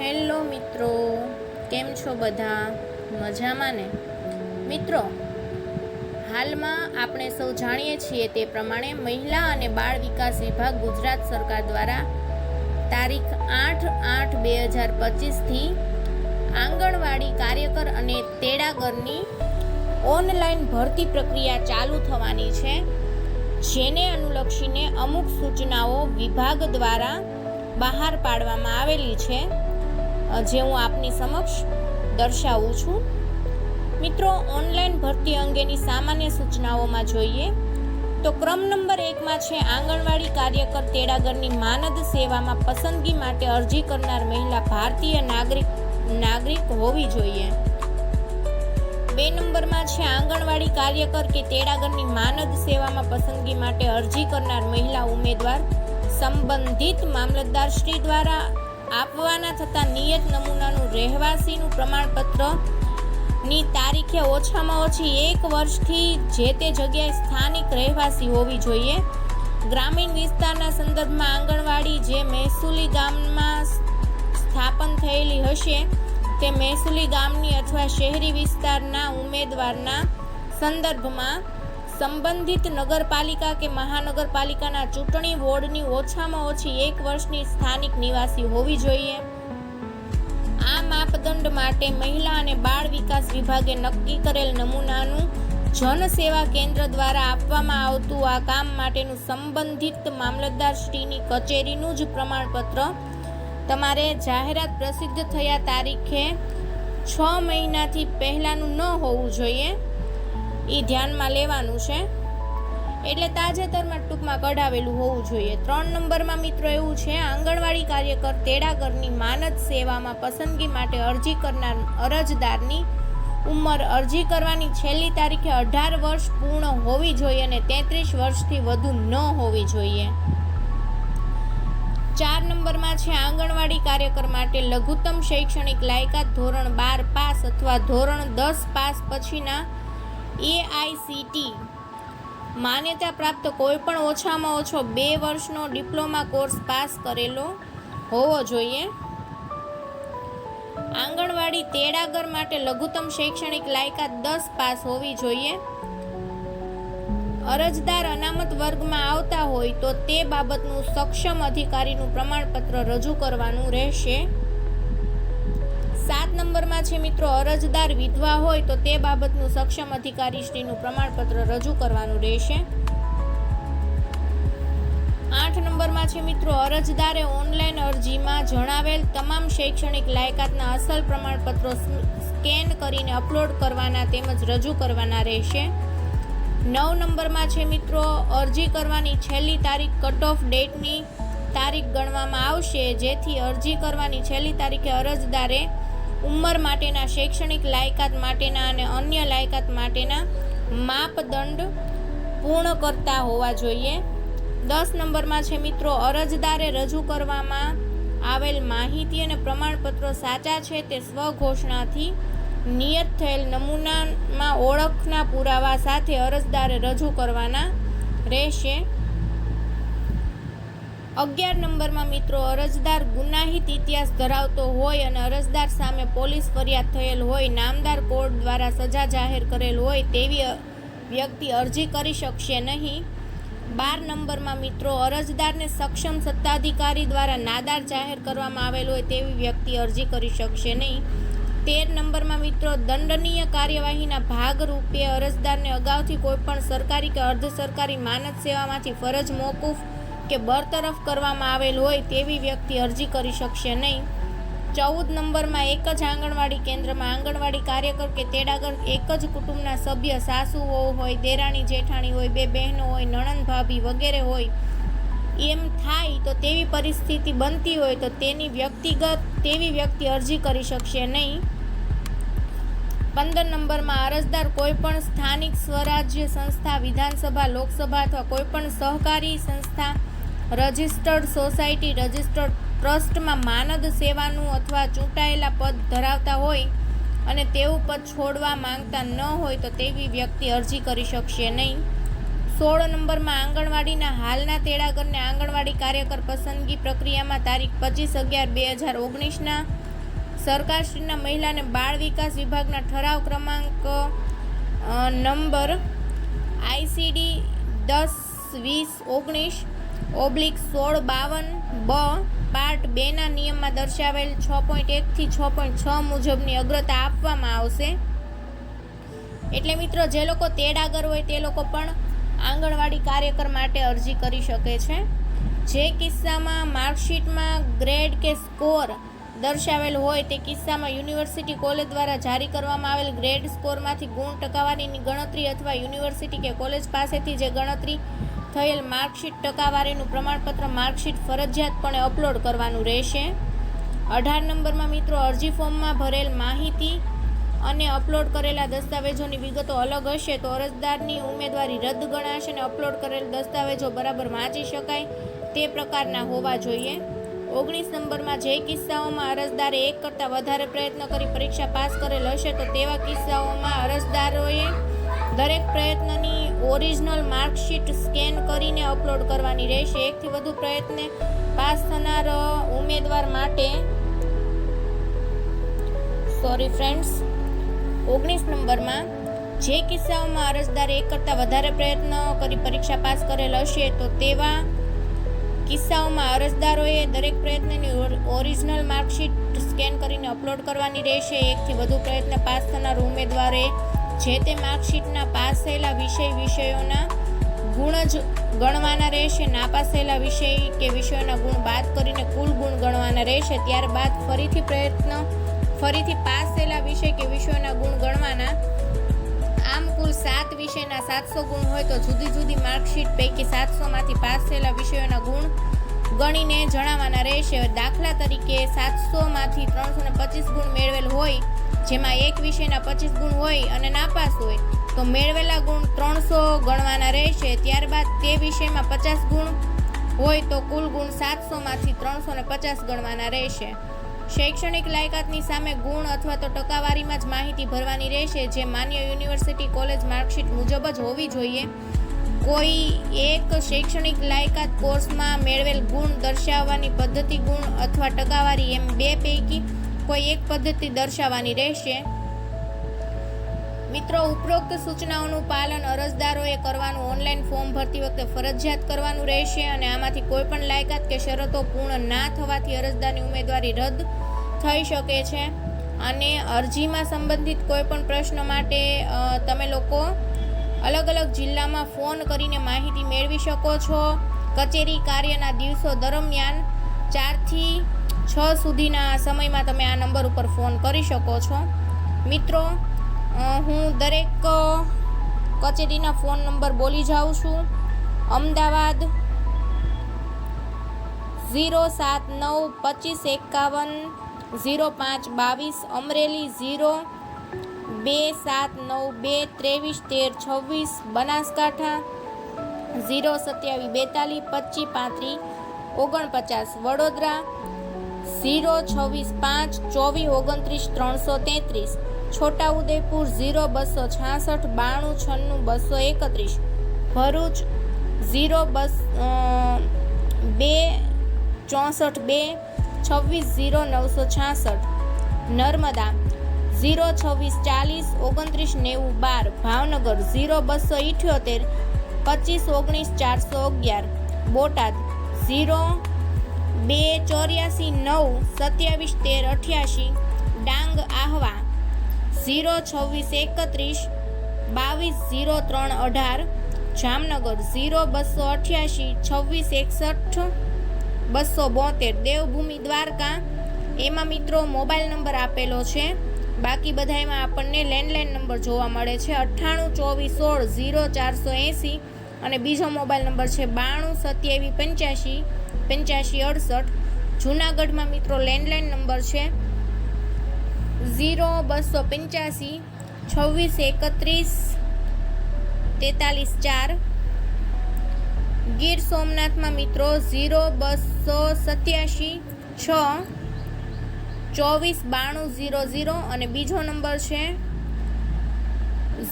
Hello મિત્રો, કેમ છો બધા? મજામાં ને? મિત્રો, હાલમાં આપણે સૌ જાણીએ છીએ તે પ્રમાણે મહિલા અને બાળ વિકાસ વિભાગ ગુજરાત સરકાર દ્વારા તારીખ આઠ આઠ બે હજાર પચીસથી આંગણવાડી કાર્યકર અને તેડાગરની ઓનલાઈન ભરતી પ્રક્રિયા ચાલુ થવાની છે, જેને અનુલક્ષીને અમુક સૂચનાઓ વિભાગ દ્વારા બહાર પાડવામાં આવેલી છે. જે હું આપની સમક્ષ દર્શાવું છું. મિત્રો ઓનલાઈન ભરતી અંગેની સામાન્ય સૂચનાઓમાં જોઈએ તો ક્રમ નંબર એકમાં છે આંગણવાડી કાર્યકર તેડાગરની માનદ સેવામાં પસંદગી માટે અરજી કરનાર મહિલા ભારતીય નાગરિક નાગરિક હોવી જોઈએ. બે નંબરમાં છે આંગણવાડી કાર્યકર કે તેડાગરની માનદ સેવામાં પસંદગી માટે અરજી કરનાર મહિલા ઉમેદવાર સંબંધિત મામલતદાર શ્રી દ્વારા આપવાના થતા નિયત નમૂનાનું રહેવાસીનું પ્રમાણપત્રની તારીખે ઓછામાં ઓછી એક વર્ષથી જે તે જગ્યાએ સ્થાનિક રહેવાસી હોવી જોઈએ. ગ્રામીણ વિસ્તારના સંદર્ભમાં આંગણવાડી જે મહેસુલી ગામમાં સ્થાપન થયેલી હશે, તે મહેસૂલી ગામની અથવા શહેરી વિસ્તારના ઉમેદવારના સંદર્ભમાં સંબંધિત નગરપાલિકા કે મહાનગરપાલિકાના ચૂંટણી વોર્ડની ઓછામાં ઓછી એક વર્ષની સ્થાનિક નિવાસી હોવી જોઈએ. આ માપદંડ માટે મહિલા અને બાળ વિકાસ વિભાગે નક્કી કરેલ નમૂનાનું જનસેવા કેન્દ્ર દ્વારા આપવામાં આવતું આ કામ માટેનું સંબંધિત મામલતદારશ્રીની કચેરીનું જ પ્રમાણપત્ર તમારે જાહેરાત પ્રસિદ્ધ થયા તારીખે છ મહિનાથી પહેલાંનું ન હોવું જોઈએ. એ ધ્યાનમાં લેવાનું છે. એટલે તાજેતરમાં ટૂંકમાં કઢાવેલું હોવું જોઈએ. ત્રણ નંબરમાં મિત્રો એવું છે, આંગણવાડી કાર્યકર તેડાગરની માનદ સેવામાં પસંદગી માટે અરજી કરનાર અરજદારની ઉંમર અરજી કરવાની છેલ્લી તારીખે અઢાર વર્ષ પૂર્ણ હોવી જોઈએ અને તેત્રીસ વર્ષથી વધુ ન હોવી જોઈએ. ચાર નંબરમાં છે, આંગણવાડી કાર્યકર માટે લઘુત્તમ શૈક્ષણિક લાયકાત ધોરણ બાર પાસ અથવા ધોરણ દસ પાસ પછીના એઆઈસીટી માન્યતા પ્રાપ્ત કોઈપણ ઓછામાં ઓછો બે વર્ષનો ડિપ્લોમા કોર્સ પાસ કરેલો હોવો જોઈએ. આંગણવાડી તેડાગર માટે લઘુત્તમ શૈક્ષણિક લાયકાત દસ પાસ હોવી જોઈએ. અરજદાર અનામત વર્ગમાં આવતા હોય તો તે બાબતનું સક્ષમ અધિકારીનું પ્રમાણપત્ર રજૂ કરવાનું રહેશે. સાત નંબરમાં છે મિત્રો, અરજદાર વિધવા હોય તો તે બાબતનું સક્ષમ અધિકારીશ્રીનું પ્રમાણપત્ર રજૂ કરવાનું રહેશે. આઠ નંબરમાં છે મિત્રો, અરજદારે ઓનલાઈન અરજીમાં જણાવેલ તમામ શૈક્ષણિક લાયકાતના અસલ પ્રમાણપત્રો સ્કેન કરીને અપલોડ કરવાના તેમજ રજૂ કરવાના રહેશે. નવ નંબરમાં છે મિત્રો, અરજી કરવાની છેલ્લી તારીખ કટ ઓફ ડેટની તારીખ ગણવામાં આવશે, જેથી અરજી કરવાની છેલ્લી તારીખે અરજદારે ઉંમર માટેના, શૈક્ષણિક લાયકાત માટેના અને અન્ય લાયકાત માટેના માપદંડ પૂર્ણ કરતા હોવા જોઈએ. દસ નંબરમાં છે મિત્રો, અરજદારે રજૂ કરવામાં આવેલ માહિતી અને પ્રમાણપત્રો સાચા છે તે સ્વઘોષણાથી નિયત થયેલ નમૂનામાં ઓળખના પુરાવા સાથે અરજદારે રજૂ કરવાના રહેશે. અગિયાર નંબરમાં મિત્રો અરજદાર ગુનાહિત ઇતિહાસ ધરાવતો હોય અને અરજદાર સામે પોલીસ ફરિયાદ થયેલ હોય, નામદાર કોર્ટ દ્વારા સજા જાહેર કરેલ હોય તેવી વ્યક્તિ અરજી કરી શકશે નહીં. બાર નંબરમાં મિત્રો અરજદારને સક્ષમ સત્તાધિકારી દ્વારા નાદાર જાહેર કરવામાં આવેલ હોય તેવી વ્યક્તિ અરજી કરી શકશે નહીં. તેર નંબરમાં મિત્રો દંડનીય કાર્યવાહીના ભાગરૂપે અરજદારને અગાઉથી કોઈપણ સરકારી કે અર્ધ સરકારી માનદ સેવામાંથી ફરજ મોકૂફ કે બરતરફ કરવામાં આવેલ હોય તેવી વ્યક્તિ અરજી કરી શકશે નહીં. ચૌદ નંબરમાં એક જ આંગણવાડી કેન્દ્રમાં આંગણવાડી કાર્યકર કે તેડાગર એક જ કુટુંબના સભ્ય સાસુ હોય, દેરાણી, જેઠાણી હોય, બે બહેનો હોય, નણંદ, ભાભી વગેરે હોય. એમ થાય તો તેવી પરિસ્થિતિ બનતી હોય તો તેની વ્યક્તિગત, તેવી વ્યક્તિ અરજી કરી શકશે નહીં. પંદર નંબરમાં અરજદાર કોઈપણ સ્થાનિક સ્વરાજ્ય સંસ્થા, વિધાનસભા, લોકસભા અથવા કોઈપણ સહકારી સંસ્થા રજિસ્ટર્ડ સોસાયટી, રજિસ્ટર્ડ ટ્રસ્ટમાં માનદ સેવાનું અથવા ચૂંટાયેલા પદ ધરાવતા હોય અને તેવું પદ છોડવા માંગતા ન હોય તો તેવી વ્યક્તિ અરજી કરી શકશે નહીં. સોળ નંબરમાં આંગણવાડીના હાલના તેડાગરને આંગણવાડી કાર્યકર પસંદગી પ્રક્રિયામાં તારીખ પચીસ અગિયાર બે હજાર ઓગણીસના સરકારશ્રીના મહિલા અને બાળ વિકાસ વિભાગના ઠરાવ ક્રમાંક નંબર આઈસીડી દસ વીસ ઓગણીસ ઓબ્લિક સોળ બાવન બ પાર્ટ બેના નિયમમાં દર્શાવેલ છ પોઈન્ટ એકથી છ પોઈન્ટ છ મુજબની અગ્રતા આપવામાં આવશે. એટલે મિત્રો, જે લોકો તેડાગર હોય તે લોકો પણ આંગણવાડી કાર્યકર માટે અરજી કરી શકે છે. જે કિસ્સામાં માર્કશીટમાં ગ્રેડ કે સ્કોર દર્શાવેલ હોય તે કિસ્સામાં યુનિવર્સિટી કોલેજ દ્વારા જારી કરવામાં આવેલ ગ્રેડ સ્કોરમાંથી ગુણ ટકાવારીની ગણતરી અથવા યુનિવર્સિટી કે કોલેજ પાસેથી જે ગણતરી થયેલ માર્કશીટ ટકાવારીનું પ્રમાણપત્ર માર્કશીટ ફરજિયાતપણે અપલોડ કરવાનું રહેશે. અઢાર નંબરમાં મિત્રો અરજી ફોર્મમાં ભરેલ માહિતી અને અપલોડ કરેલા દસ્તાવેજોની વિગતો અલગ હશે તો અરજદારની ઉમેદવારી રદ ગણાશે અને અપલોડ કરેલ દસ્તાવેજો બરાબર વાંચી શકાય તે પ્રકારના હોવા જોઈએ. ઓગણીસ નંબરમાં જે કિસ્સાઓમાં અરજદારે એક કરતાં વધારે પ્રયત્ન કરી પરીક્ષા પાસ કરેલ હશે તો તેવા કિસ્સાઓમાં અરજદારોએ દરેક પ્રયત્નની ઓરિજિનલ માર્કશીટ સ્કેન કરીને અપલોડ કરવાની રહેશે. એકથી વધુ પ્રયત્ને પાસ થનાર ઉમેદવાર માટે સોરી ફ્રેન્ડ્સ ઓગણીસ નંબરમાં જે કિસ્સાઓમાં અરજદારે એક કરતાં વધારે પ્રયત્ન કરી પરીક્ષા પાસ કરેલ હશે, તો તેવા કિસ્સાઓમાં અરજદારોએ દરેક પ્રયત્નની ઓર- ઓરિજિનલ માર્કશીટ સ્કેન કરીને અપલોડ કરવાની રહેશે. એકથી વધુ પ્રયત્ન પાસ થનાર ઉમેદવારે જે તે માર્કશીટના પાસ થયેલા વિષય વિષયોના ગુણ જ ગણવાના રહેશે નાપાસ થયેલા વિષય કે વિષયોના ગુણ બાદ કરીને કુલ ગુણ ગણવાના રહેશે, ત્યારબાદ ફરીથી પ્રયત્ન, ફરીથી પાસ થયેલા વિષય કે વિષયોના ગુણ ગણવાના, આમ કુલ સાત વિષયના સાતસો ગુણ હોય તો જુદી જુદી માર્કશીટ પૈકી સાતસોમાંથી પાસ થયેલા વિષયોના ગુણ ગણીને જણાવવાના રહેશે. દાખલા તરીકે સાતસોમાંથી ત્રણસો ને પચીસ ગુણ મેળવેલ હોય જેમાં એક વિષયના પચીસ ગુણ હોય અને નાપાસ હોય, તો મેળવેલા ગુણ ત્રણસો ગણવાના રહેશે. ત્યારબાદ તે વિષયમાં પચાસ ગુણ હોય તો કુલ ગુણ સાતસોમાંથી ત્રણસો ને પચાસ ગણવાના રહેશે. શૈક્ષણિક લાયકાતની સામે ગુણ અથવા તો ટકાવારીમાં જ માહિતી ભરવાની રહેશે, જે માન્ય યુનિવર્સિટી કોલેજ માર્કશીટ મુજબ જ હોવી જોઈએ. કોઈ એક શૈક્ષણિક લાયકાત કોર્સમાં મેળવેલ ગુણ દર્શાવવાની પદ્ધતિ ગુણ અથવા ટકાવારી એમ બે પૈકી કોઈ એક પદ્ધતિ દર્શાવવાની રહેશે? મિત્રો, ઉપરોક્ત સૂચનાઓનું પાલન અરજદારોએ કરવાનું, ઓનલાઈન ફોર્મ ભરતી વખતે ફરજિયાત કરવાનું રહેશે અને આમાંથી કોઈ પણ લાયકાત કે શરતો પૂર્ણ ના થવાથી અરજદારની ઉમેદવારી રદ થઈ શકે છે. અને અરજીમાં સંબંધિત કોઈ પણ પ્રશ્ન માટે તમે લોકો અલગ અલગ જિલ્લામાં ફોન કરીને માહિતી મેળવી શકો છો. કચેરી કાર્યના દિવસો દરમિયાન ચારથી છ સુધીના સમયમાં તમે આ નંબર ઉપર ફોન કરી શકો છો. મિત્રો હું દરેક કચેરીના ફોન નંબર બોલી જાઉં છું. અમદાવાદ ઝીરો સાત નવ પચીસ એકાવન ઝીરો પાંચ બાવીસ, અમરેલી ઝીરો બે સાત નવ બે ત્રેવીસ તેર છવ્વીસ, બનાસકાંઠા ઝીરો સત્યાવીસ બેતાલીસ, પચીસ પાંત્રીસ, ઓગણપચાસ, વડોદરા ઝીરો છવ્વીસ પાંચ ચોવીસ ઓગણત્રીસ ત્રણસો તેત્રીસ. છોટાઉદેપુર ઝીરો બસો છાસઠ બાણું છન્નું બસો એકત્રીસ. ભરૂચ ઝીરો બસ બે ચોસઠ બે છવ્વીસ ઝીરો નવસો છાસઠ નર્મદા ઝીરો છવ્વીસ ચાલીસ ઓગણત્રીસ નેવું બાર. ભાવનગર ઝીરો બસો ઇઠ્યોતેર. પચીસ ઓગણીસ ચારસો અગિયાર. બોટાદ ઝીરો બે ચોર્યાસી નવ સત્યાવીસ તેર અઠ્યાસી. ડાંગ આહવા ઝીરો છવ્વીસ એકત્રીસ. બાવીસ ઝીરો ત્રણ અઢાર. જામનગર ઝીરો બસો અઠ્યાસી, છવ્વીસ એકસઠ. બસો બોતેર દેવભૂમિ દ્વારકા. એમાં મિત્રો મોબાઈલ નંબર આપેલો છે. બાકી બધામાં આપણને લેન્ડલાઇન નંબર જોવા મળે છે અઠ્ઠાણું, ચોવીસ, સોળ, ઝીરો, ચારસો એંસી. અને બીજો મોબાઈલ નંબર છે બાણું સત્યાવીસ પંચ્યાસી. પંચ્યાસી અડસઠ. જૂનાગઢમાં મિત્રો લેન્ડલાઇન નંબર છે. ઝીરો બસો પંચ્યાસી, છવ્વીસ એકત્રીસ, તેતાલીસ ચાર. ગીર સોમનાથમાં મિત્રો ઝીરો બસો સત્યાસી, છ. ચોવીસ બાણું ઝીરો ઝીરો અને બીજો નંબર છે.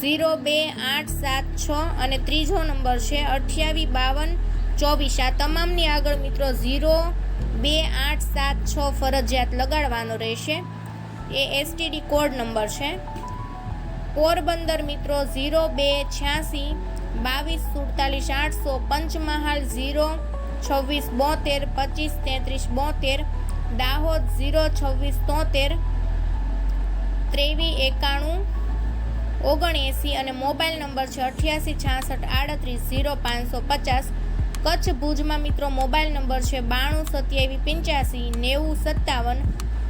ઝીરો બે આઠ સાત છ અને ત્રીજો નંબર છે અઠ્યાવીસ બાવન ચોવીસ આ તમામની આગળ મિત્રો ઝીરો, બે, આઠ, સાત, છ ફરજિયાત લગાડવાનો રહેશે. એ એસટીડી કોડ નંબર છે. પોરબંદર મિત્રો ઝીરો, બે, છ્યાસી, બાવીસ, સુડતાલીસ, આઠસો, પંચમહાલ ઝીરો, છવ્વીસ, બોતેર, પચીસ, તેત્રીસ, બોતેર, દાહોદ ઝીરો, છવ્વીસ, તોતેર ત્રેવીસ એકાણું, ઓગણએંસી અને મોબાઈલ નંબર છે અઠ્યાસી, છાસઠ, આડત્રીસ, ઝીરો, પાંચસો પચાસ. કચ્છ ભુજમાં મિત્રો મોબાઈલ નંબર છે બાણું સત્યાવીસ પંચ્યાસી નેવું સત્તાવન.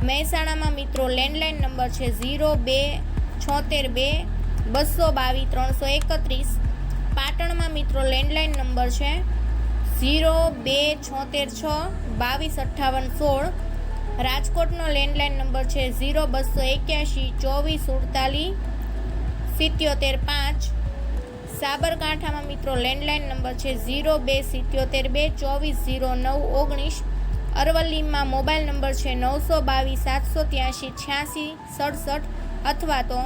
મહેસાણામાં મિત્રો લેન્ડલાઇન નંબર છે ઝીરો બે છોતેર બે બસો બાવીસ ત્રણસો એકત્રીસ. પાટણમાં મિત્રો લેન્ડલાઇન નંબર છે ઝીરો બે છોતેર છ બાવીસ અઠ્ઠાવન સોળ. રાજકોટનો લેન્ડલાઇન નંબર છે ઝીરો બસો એક્યાસી ચોવીસ સુડતાલીસ સિત્યોતેર પાંચ. સાબરકાંઠામાં મિત્રો લેન્ડલાઇન નંબર છે ઝીરો બે સિત્યોતેર બે ચોવીસ ઝીરો નવ ઓગણીસ. અરવલ્લીમાં મોબાઈલ નંબર છે નવસો બાવીસ સાતસો ત્યાંશી છ્યાસી સડસઠ અથવા તો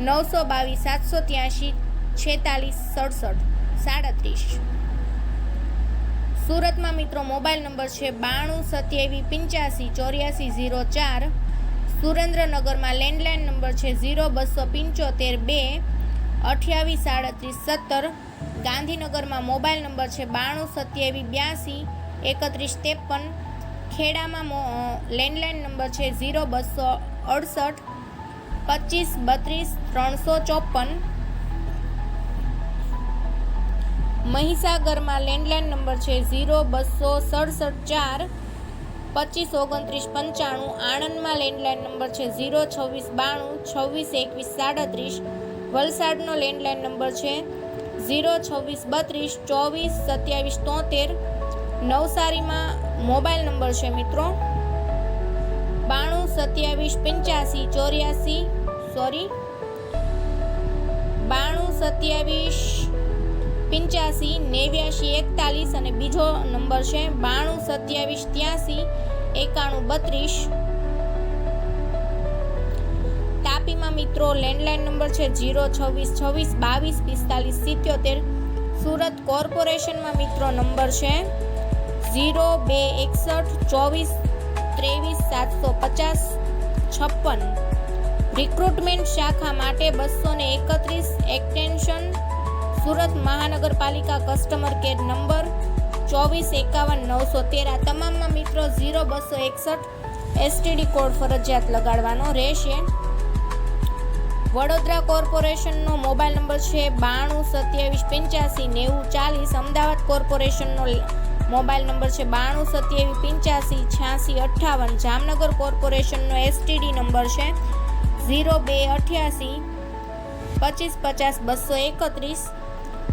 નવસો બાવીસ સાતસો ત્યાંશી છેતાલીસ સડસઠ સાડત્રીસ. સુરતમાં મિત્રો મોબાઈલ નંબર છે બાણું સત્યાવી પંચ્યાસી ચોર્યાસી ઝીરો ચાર. સુરેન્દ્રનગરમાં લેન્ડલાઇન નંબર છે ઝીરો બસો પંચોતેર બે. અઠ્યાવીસ, સાડત્રીસ, સત્તર. ગાંધીનગરમાં મોબાઈલ નંબર છે બાણું સત્યાવીસ બ્યાસી, એકત્રીસ, ત્રેપન. ખેડામાં લેન્ડલાઇન નંબર છે ઝીરો, બસો અડસઠ, પચીસ, બત્રીસ, ત્રણસો ચોપન. મહીસાગરમાં લેન્ડલાઇન નંબર છે ઝીરો, બસો સડસઠ, ચાર. પચીસ, ઓગણત્રીસ, પંચાણું. આણંદમાં લેન્ડલાઇન નંબર છે ઝીરો, છવ્વીસ, બાણું, છવ્વીસ, એકવીસ, સાડત્રીસ. વલસાડનો લેન્ડલાઇન નંબર છે ઝીરો છવ્વીસ બત્રીસ ચોવીસ સત્યાવીસ તોતેર. નવસારીમાં મોબાઈલ નંબર છે મિત્રો. બાણું સત્યાવીસ પંચ્યાસી ચોર્યાસી. સોરી. બાણું સત્યાવીસ પંચ્યાસી નેવ્યાશી એકતાલીસ અને બીજો નંબર છે બાણું સત્યાવીસ ત્યાસી એકાણું બત્રીસ. મિત્રો, લેન્ડલાઇન નંબર છે જીરો છવ્વીસ છવ્વીસ બાવીસ પિસ્તાલીસ સિત્યોતેર. સુરત કોર્પોરેશનમાં મિત્રો નંબર છે ઝીરો બે એકસઠ ચોવીસ ત્રેવીસ સાતસો પચાસ છપ્પન. રિક્રુટમેન્ટ શાખા માટે બસો ને એકત્રીસ એક્ટેન્શન. સુરત મહાનગરપાલિકા કસ્ટમર કેર નંબર ચોવીસ એકાવન નવસો તેર. આ તમામમાં મિત્રો ઝીરો બસો એકસઠ એસટીડી કોડ ફરજિયાત લગાડવાનો રહેશે. વડોદરા કોર્પોરેશનનો મોબાઈલ નંબર છે બાણું સત્યાવીસ પંચ્યાસી નેવું ચાલીસ. અમદાવાદ કોર્પોરેશનનો મોબાઈલ નંબર છે બાણું સત્યાવીસ પંચ્યાસી છ્યાસી અઠ્ઠાવન. જામનગર કોર્પોરેશનનો એસટીડી નંબર છે ઝીરો બે અઠ્યાસી પચીસ પચાસ બસો એકત્રીસ.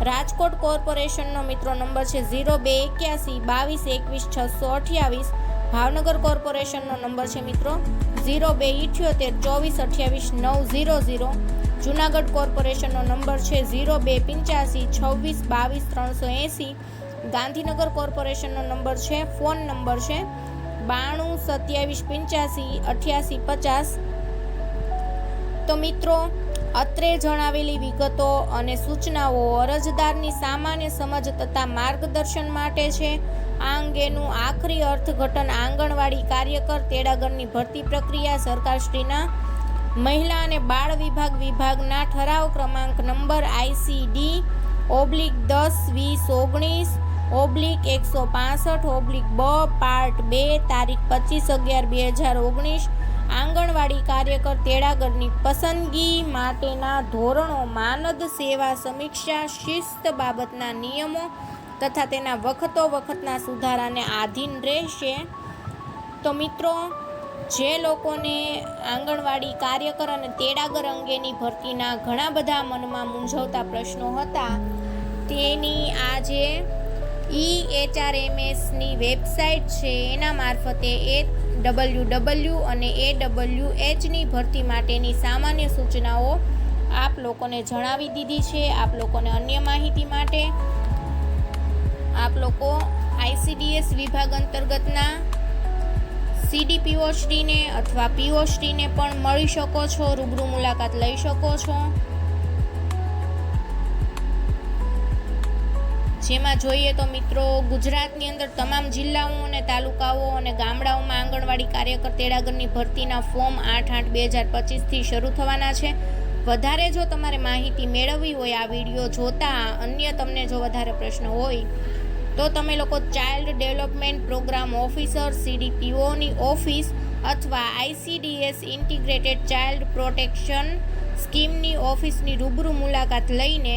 રાજકોટ કોર્પોરેશનનો મિત્રો નંબર છે ઝીરો બે એક્યાસી બાવીસ એકવીસ છસો અઠ્યાવીસ. ભાવનગર કોર્પોરેશનનો નંબર છે મિત્રો ઝીરો બે ઇઠ્યોતેર, ચોવીસ અઠ્યાવીસ, નવ ઝીરો ઝીરો. જુનાગઢ કોર્પોરેશનનો નંબર છે ઝીરો બે પંચ્યાસી, છવ્વીસ, બાવીસ, ત્રણસો એંસી. ગાંધીનગર કોર્પોરેશનનો નંબર છે, ફોન નંબર છે બાણું, સત્યાવીસ, પંચ્યાસી, અઠ્યાસી, પચાસ. તો મિત્રો અત્રે જણાવેલી વિગતો અને સૂચનાઓ અરજદારની સામાન્ય સમજ તથા માર્ગદર્શન માટે છે. આ અંગેનું આખરી અર્થઘટન આંગણવાડી કાર્યકર તેડાગરની ભરતી પ્રક્રિયા સરકારશ્રીના મહિલા અને બાળ વિભાગ વિભાગના ઠરાવ ક્રમાંક નંબર આઈસીડી ઓબ્લિક દસ વીસ ઓગણીસ ઓબ્લિક એકસો પાસઠ ઓબ્લિક બ પાર્ટ બે તારીખ પચીસ અગિયાર બે હજાર ઓગણીસ આંગણવાડી કાર્યકર તેડાગરની પસંદગી માટેના ધોરણો માનદ સેવા સમીક્ષા શિસ્ત બાબતના નિયમો તથા તેના વખતો વખતના સુધારાને આધીન રહેશે. તો મિત્રો, જે લોકોને આંગણવાડી કાર્યકર અને તેડાગર અંગેની ભરતીના ઘણા બધા મનમાં મૂંઝવતા પ્રશ્નો હતા, તેની આજે ઈ એચઆરએમએસની વેબસાઇટ છે. એના મારફતે એ ડબલ્યુ ડબલ્યુ અને એ ડબલ્યુ એચની ભરતી માટેની સામાન્ય સૂચનાઓ આપ લોકોને જણાવી દીધી છે. આપ લોકોને અન્ય માહિતી માટે આપ લોકો આઈસીડીએસ વિભાગ અંતર્ગતના સીડીપીઓ શ્રીને અથવા પીઓ શ્રીને પણ મળી શકો છો. રૂબરૂ મુલાકાત લઈ શકો છો. જેમાં જોઈએ તો મિત્રો, ગુજરાતની અંદર તમામ જિલ્લાઓ અને તાલુકાઓ અને ગામડાઓમાં આંગણવાડી કાર્યકર તેડાગરની ભરતીના ફોર્મ આઠ આઠ બે હજાર પચીસથી શરૂ થવાના છે. વધારે જો તમારે માહિતી મેળવવી હોય આ વીડિયો જોતા, અન્ય તમને જો વધારે પ્રશ્ન હોય, તો તમે લોકો ચાઇલ્ડ ડેવલપમેન્ટ પ્રોગ્રામ ઓફિસર, સીડીપીઓની ઓફિસ અથવા આઈસીડીએસ ઇન્ટિગ્રેટેડ ચાઇલ્ડ પ્રોટેક્શન સ્કીમની ઓફિસની રૂબરૂ મુલાકાત લઈને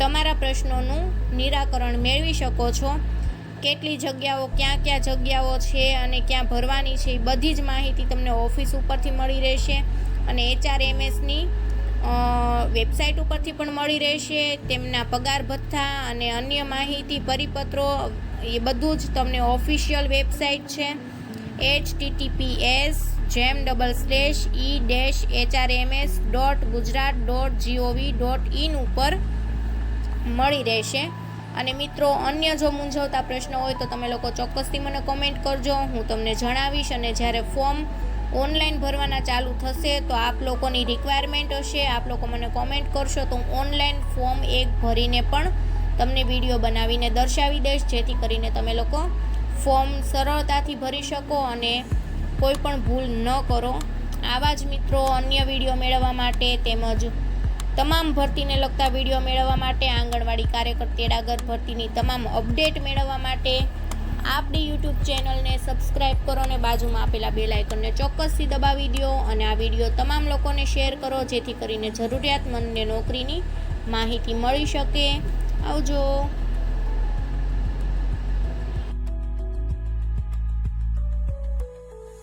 તમારા પ્રશ્નોનું નિરાકરણ મેળવી શકો છો. કેટલી જગ્યાઓ ક્યાં ક્યાં જગ્યાઓ છે અને ક્યાં ભરવાની છે એ બધી જ માહિતી તમને ઓફિસ ઉપરથી મળી રહેશે અને એચઆરએમએસની વેબસાઇટ ઉપરથી પણ મળી રહેશે. તેમના પગાર ભથ્થા અને અન્ય માહિતી, પરિપત્રો, એ બધું જ તમને ઓફિશિયલ વેબસાઇટ છે. એચ ટીટીપીએસ જેમ double slash E dash HRMS dot Gujarat dot GOV dot in ઉપર મળી રહેશે. અને મિત્રો, અન્ય જો મૂંઝવતા પ્રશ્નો હોય તો તમે લોકો ચોક્કસથી મને કોમેન્ટ કરજો. હું તમને જણાવીશ અને જ્યારે ફોર્મ ઓનલાઈન ભરવાના ચાલુ થશે તો આપ લોકોની રિક્વાયરમેન્ટ હશે. આપ લોકો મને કોમેન્ટ કરશો તો હું ઓનલાઈન ફોર્મ એક ભરીને પણ તમને વીડિયો બનાવીને દર્શાવી દઈશ. જેથી કરીને તમે લોકો ફોર્મ સરળતાથી ભરી શકો અને કોઈ પણ ભૂલ ન કરો. આવા જ મિત્રો અન્ય વીડિયો મેળવવા માટે તેમજ તમામ ભરતીને લગતા વીડિયો મેળવવા માટે આંગણવાડી કાર્યકર તેડાગર ભરતીની તમામ અપડેટ મેળવવા માટે આપણી યુટ્યુબ ચેનલને સબસ્ક્રાઈબ કરો અને બાજુમાં આપેલા બેલ આઇકનને ચોક્કસથી દબાવી દો અને આ વીડિયો તમામ લોકોને શેર કરો, જેથી કરીને જરૂરિયાતમંદને નોકરીની માહિતી મળી શકે. આવજો.